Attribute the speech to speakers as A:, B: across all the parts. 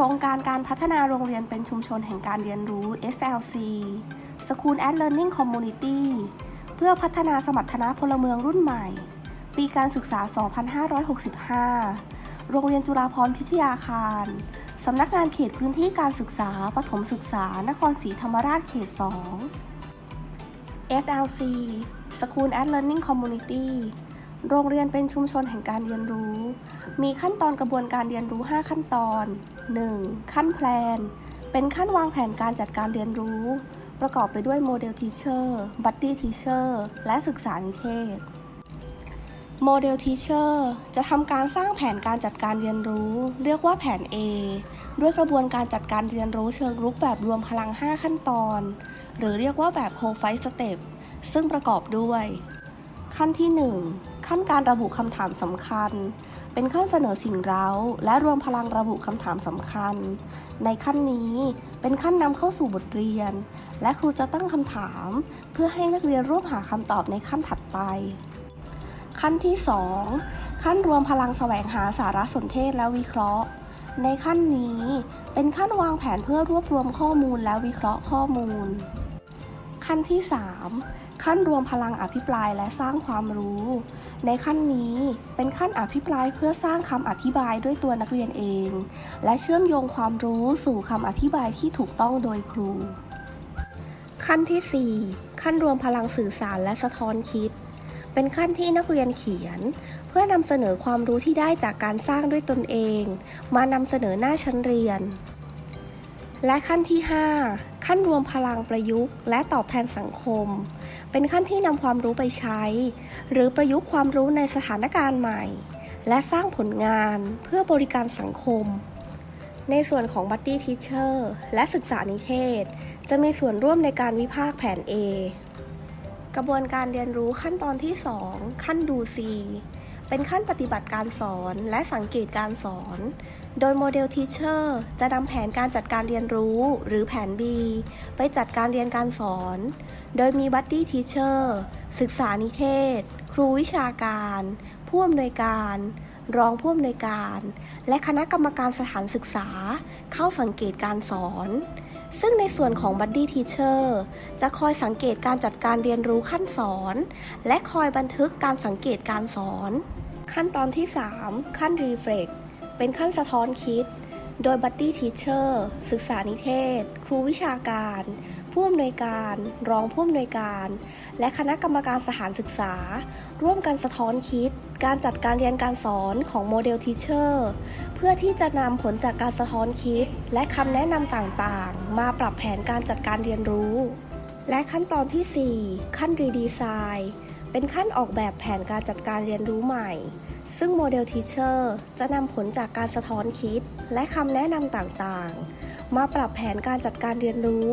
A: ครงการการพัฒนาโรงเรียนเป็นชุมชนแห่งการเรียนรู้ SLC School and Learning Community เพื่อพัฒนาสมรรถนะพลเมืองรุ่นใหม่ ปีการศึกษา 2565 โรงเรียนจุฬาภรพิทยาคาร สำนักงานเขตพื้นที่การศึกษา ปฐมศึกษา นครศรีธรรมราชเขต 2 SLC School and Learning Community โรงเรียนเป็นชุมชนแห่งการเรียนรู้ มีขั้นตอนกระบวนการเรียนรู้ 5 ขั้นตอน 1. ขั้นแพลน เป็นขั้นวางแผนการจัดการเรียนรู้ ประกอบไปด้วยโมเดลทีเชอร์บัตตี้ทีเชอร์และศึกษานิเทศโมเดลทีเชอร์จะทำการสร้างแผนการจัดการเรียนรู้ เรียกว่าแผน A ด้วยกระบวนการจัดการเรียนรู้เชิงรุกแบบรวมพลัง 5 ขั้นตอน หรือเรียกว่าแบบโคไฟสเต็ปซึ่งประกอบด้วย ขั้นที่ 1 ขั้นการระบุคำถามสำคัญ เป็นขั้นเสนอสิ่งเร้า และรวมพลังระบุคำถามสำคัญ ในขั้นนี้เป็นขั้นนำเข้าสู่บทเรียน และครูจะตั้งคำถาม เพื่อให้นักเรียนร่วมหาคำตอบในขั้นถัดไป ขั้นที่ 2 ขั้นรวมพลังแสวงหาสารสนเทศและวิเคราะห์ ในขั้นนี้เป็นขั้นวางแผนเพื่อรวบรวมข้อมูลและวิเคราะห์ข้อมูล ขั้นที่ 3 ขั้นรวมพลังอภิปรายและสร้างความรู้ ในขั้นนี้เป็นขั้นอภิปรายเพื่อสร้างคำอธิบายด้วยตัวนักเรียนเอง และเชื่อมโยงความรู้สู่คำอธิบายที่ถูกต้องโดยครู ขั้นที่ 4 ขั้นรวมพลังสื่อสารและสะท้อนคิด เป็นขั้นที่นักเรียนเขียน เพื่อนำเสนอความรู้ที่ได้จากการสร้างด้วยตนเอง มานำเสนอหน้าชั้นเรียนและขั้นที่ 5 ขั้นรวมพลังประยุกต์ และตอบแทนสังคม เป็นขั้นที่นำความรู้ไปใช้ หรือประยุกต์ความรู้ในสถานการณ์ใหม่ และสร้างผลงานเพื่อบริการสังคม ในส่วนของบัตตี้ทีเชอร์และศึกษานิเทศ จะมีส่วนร่วมในการวิพากษ์แผน A กระบวนการเรียนรู้ขั้นตอนที่ 2 ขั้นดูซี เป็นขั้นปฏิบัติการสอนและสังเกตการสอน โดยโมเดลทีเชอร์จะนำแผนการจัดการเรียนรู้หรือแผน B ไปจัดการเรียนการสอน โดยมีบัดดี้ทีเชอร์ศึกษานิเทศ ครูวิชาการ ผู้อำนวยการ รองผู้อำนวยการ และคณะกรรมการสถานศึกษา เข้าสังเกตการสอน ซึ่งในส่วนของบัดดี้ทีเชอร์จะคอยสังเกตการจัดการเรียนรู้ขั้นสอน และคอยบันทึกการสังเกตการสอน ขั้นตอนที่ 3 ขั้นรีเฟล็กเป็นขั้นสะท้อนคิด โดยบัดดี้ทีเชอร์ศึกษานิเทศ ครูวิชาการ ผู้อำนวยการ รองผู้อำนวยการ และคณะกรรมการสถานศึกษา ร่วมกันสะท้อนคิด การจัดการเรียนการสอนของโมเดลทีเชอร์เพื่อที่จะนำผลจากการสะท้อนคิด และคำแนะนำต่างๆ มาปรับแผนการจัดการเรียนรู้ และขั้นตอนที่ 4 ขั้นรีดีไซน์ เป็นขั้นออกแบบแผนการจัดการเรียนรู้ใหม่ ซึ่งโมเดลทีเชอร์จะนำผลจากการสะท้อนคิด และคำแนะนำต่างๆ มาปรับแผนการจัดการเรียนรู้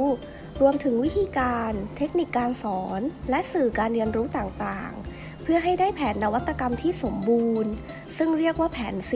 A: รวมถึงวิธีการ เทคนิคการสอน และสื่อการเรียนรู้ต่างๆ เพื่อให้ได้แผนนวัตกรรมที่สมบูรณ์ ซึ่งเรียกว่าแผน C